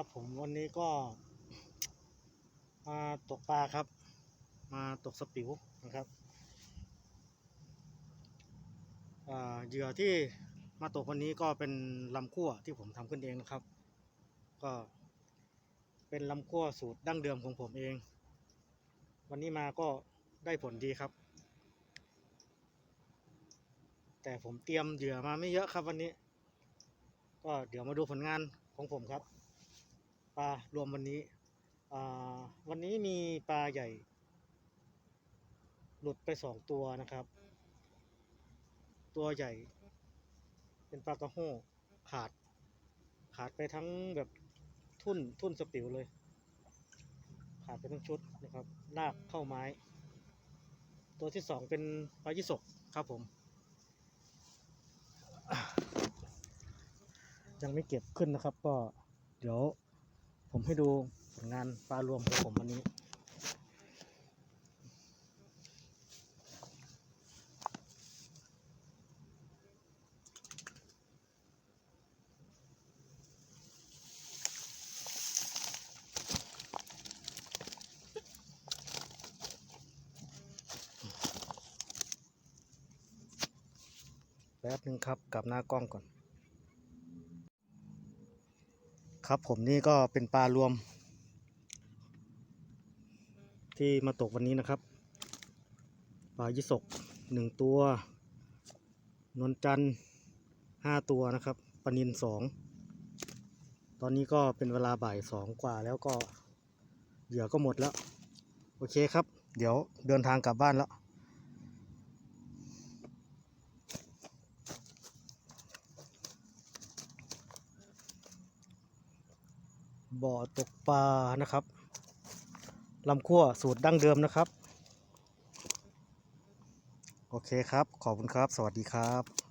ครับผมวันนี้ก็ มาตกปลาครับ มาตกสปิวนะครับเหยื่อที่มาตกวันนี้ก็เป็นลำขั้วที่ผมทำขึ้นเองนะครับ ก็เป็นลำขั้วสูตรดั้งเดิมของผมเอง วันนี้มาก็ได้ผลดีครับ แต่ผมเตรียมเหยื่อมาไม่เยอะครับวันนี้ ก็เดี๋ยวมาดูผลงานของผมครับ ปลารวมวันนี้วันนี้มีปลาใหญ่ หลุดไปสองตัวนะครับ ตัวใหญ่ เป็นปลากระโห้ขาด ขาดไปทั้งแบบทุ่นทุ่นสปิวเลย ขาดไปทั้งชุดนะครับลากเข้าไม้ ตัวที่สองเป็นปลายิสกครับผม ยังไม่เก็บขึ้นนะครับ ก็เดี๋ยว ผมให้ดูผลงานปลารวมของผมวันนี้ แป๊บนึงครับกลับหน้ากล้องก่อน ครับผมนี่ก็เป็นปลารวม ที่มาตกวันนี้นะครับ ปลายิสกหนึ่งตัวนวลจันทร์ห้าตัวนะครับปนินสองตอนนี้ก็เป็นเวลาบ่ายสองกว่าแล้วก็เหยื่อก็หมดแล้ว โอเคครับ เดี๋ยวเดินทางกลับบ้านแล้ว บ่อตกปลานะครับลำขั้วสูตรดั้งเดิมนะครับ โอเคครับ ขอบคุณครับ สวัสดีครับ